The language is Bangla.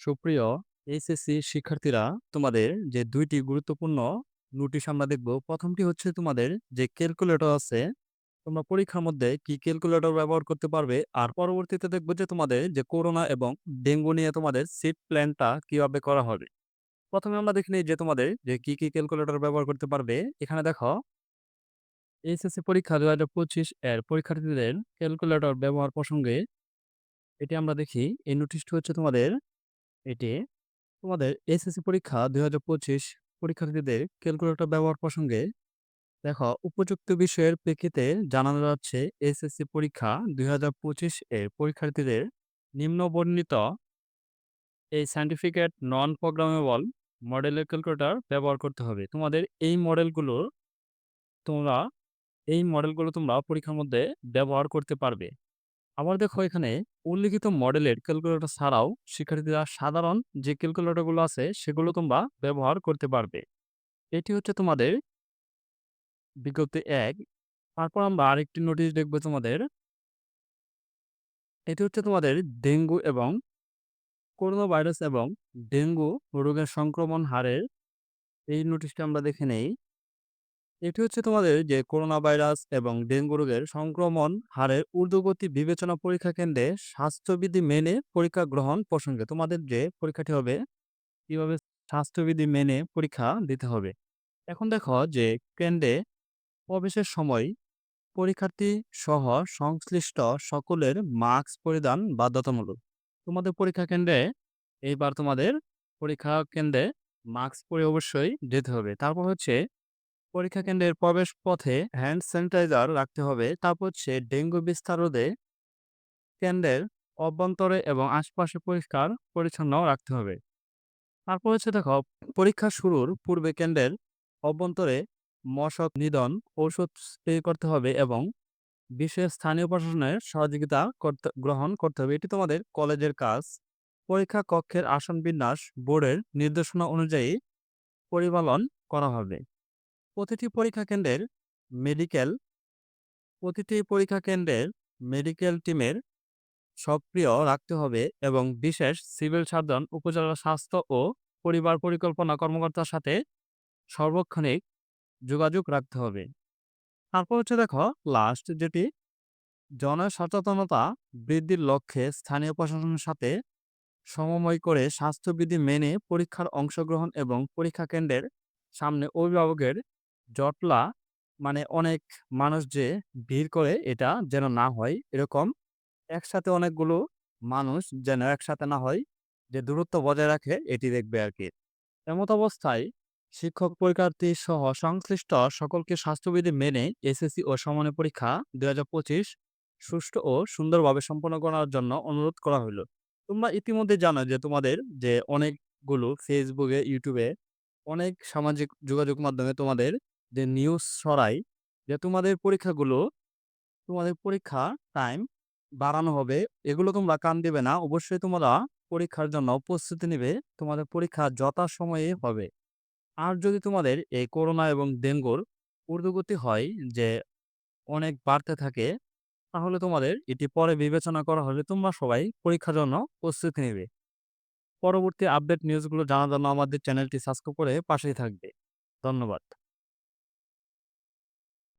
সুপ্রিয় এইচএসসি শিক্ষার্থীরা, তোমাদের যে দুইটি গুরুত্বপূর্ণ নোটিশ আমরা দেখব, প্রথমটি হচ্ছে তোমাদের যে ক্যালকুলেটর আছে, তোমরা পরীক্ষার মধ্যে কি ক্যালকুলেটর ব্যবহার করতে পারবে? আর পরবর্তীতে দেখব যে তোমাদের যে করোনা এবং ডেঙ্গু নিয়ে তোমাদের সিট প্ল্যানটা কীভাবে করা হবে। প্রথমে আমরা দেখে নিই যে তোমাদের যে কি কি ক্যালকুলেটর ব্যবহার করতে পারবে। এখানে দেখো, এইচএসসি পরীক্ষা দু হাজার পঁচিশ এর পরীক্ষার্থীদের ক্যালকুলেটর ব্যবহার প্রসঙ্গে, এটি আমরা দেখি, এই নোটিশটি হচ্ছে তোমাদের এটি তোমাদের এসএসসি পরীক্ষা দুই হাজার পঁচিশ পরীক্ষার্থীদের ক্যালকুলেটর ব্যবহার প্রসঙ্গে দেখো, উপযুক্ত বিষয়ের প্রেক্ষিতে জানানো যাচ্ছে এসএসসি পরীক্ষা দুই হাজার পঁচিশ এর পরীক্ষার্থীদের নিম্ন বর্ণিত এই সার্টিফিকেট নন প্রোগ্রামেবল মডেলের ক্যালকুলেটর ব্যবহার করতে হবে। তোমাদের এই মডেলগুলো তোমরা, এই মডেলগুলো তোমরা পরীক্ষার মধ্যে ব্যবহার করতে পারবে। আবার দেখো এখানে উল্লিখিত মডেলের ক্যালকুলেটর ছাড়াও শিক্ষার্থীরা সাধারণ যে ক্যালকুলেটরগুলো আছে সেগুলো তোমরা ব্যবহার করতে পারবে। এটি হচ্ছে তোমাদের বিজ্ঞপ্তি এক। তারপর আমরা আরেকটি নোটিশ দেখব তোমাদের। এটি হচ্ছে তোমাদের ডেঙ্গু এবং করোনা ভাইরাস এবং ডেঙ্গু রোগের সংক্রমণ হারের। এই নোটিশটা আমরা দেখে নেই। এটি হচ্ছে তোমাদের যে করোনা ভাইরাস এবং ডেঙ্গু রোগের সংক্রমণ হারের ঊর্ধ্বগতি বিবেচনা পরীক্ষা কেন্দ্রে স্বাস্থ্যবিধি মেনে পরীক্ষা গ্রহণ প্রসঙ্গে তোমাদের যে পরীক্ষাটি হবে, কীভাবে স্বাস্থ্যবিধি মেনে পরীক্ষা দিতে হবে। এখন দেখো যে কেন্দ্রে প্রবেশের সময় পরীক্ষার্থী সহ সংশ্লিষ্ট সকলের মাস্ক পরিধান বাধ্যতামূলক। তোমাদের পরীক্ষা কেন্দ্রে এইবার তোমাদের পরীক্ষা কেন্দ্রে মাস্ক পরে অবশ্যই যেতে হবে। তারপর হচ্ছে পরীক্ষা কেন্দ্রের প্রবেশ পথে হ্যান্ড স্যানিটাইজার রাখতে হবে। তারপর হচ্ছে ডেঙ্গু বিস্তার রোধে কেন্দ্রের অভ্যন্তরে এবং আশপাশে পরিষ্কার পরিচ্ছন্ন রাখতে হবে। তারপর হচ্ছে দেখো, পরীক্ষা শুরুর পূর্বে কেন্দ্রের অভ্যন্তরে মশক নিধন ঔষধ স্প্রে করতে হবে এবং বিশেষ স্থানীয় প্রশাসনের সহযোগিতা করতে, গ্রহণ করতে হবে। এটি তোমাদের কলেজের কাজ। পরীক্ষা কক্ষের আসন বিন্যাস বোর্ডের নির্দেশনা অনুযায়ী পরিপালন করা হবে। প্রতিটি পরীক্ষা কেন্দ্রের মেডিকেল প্রতিটি পরীক্ষা কেন্দ্রের মেডিকেল টিমের সক্রিয় রাখতে হবে এবং বিশেষ সিভিল সার্জন উপজেলা স্বাস্থ্য ও পরিবার পরিকল্পনা কর্মকর্তার সাথে সার্বক্ষণিক যোগাযোগ রাখতে হবে। তারপর হচ্ছে দেখো লাস্ট যেটি, জনসচেতনতা বৃদ্ধির লক্ষ্যে স্থানীয় প্রশাসনের সাথে সমময় করে স্বাস্থ্যবিধি মেনে পরীক্ষার অংশগ্রহণ এবং পরীক্ষা কেন্দ্রের সামনে অভিভাবকের জটলা মানে অনেক মানুষ যে ভিড় করে এটা যেন না হয় এরকম। একসাথে অনেকগুলো মানুষ যেন একসাথে না হয় যে দূরত্ব বজায় রাখে এটি দেখবে আর কি এমত অবস্থায় শিক্ষক, পরীক্ষার্থী সহ সংশ্লিষ্ট সকলকে স্বাস্থ্যবিধি মেনে এসএসসি ও সমানের পরীক্ষা দুই হাজার পঁচিশ সুষ্ঠু ও সুন্দরভাবে সম্পন্ন করার জন্য অনুরোধ করা হলো তোমরা ইতিমধ্যে জানো যে তোমাদের যে অনেকগুলো ফেসবুকে ইউটিউবে অনেক সামাজিক যোগাযোগ মাধ্যমে তোমাদের যে নিউজ ছড়ায় যে তোমাদের পরীক্ষাগুলো, তোমাদের পরীক্ষা টাইম বাড়ানো হবে, এগুলো তোমরা কান দেবে না। অবশ্যই তোমরা পরীক্ষার জন্য প্রস্তুতি নেবে, তোমাদের পরীক্ষা যথা সময়ে হবে। আর যদি তোমাদের এই করোনা এবং ডেঙ্গুর ঊর্ধ্বগতি হয় যে অনেক বাড়তে থাকে, তাহলে তোমাদের এটি পরে বিবেচনা করা হলে তোমরা সবাই পরীক্ষার জন্য প্রস্তুতি নেবে। পরবর্তী আপডেট নিউজগুলো জানার জন্য আমাদের চ্যানেলটি সাবস্ক্রাইব করে পাশেই থাকবে। ধন্যবাদ।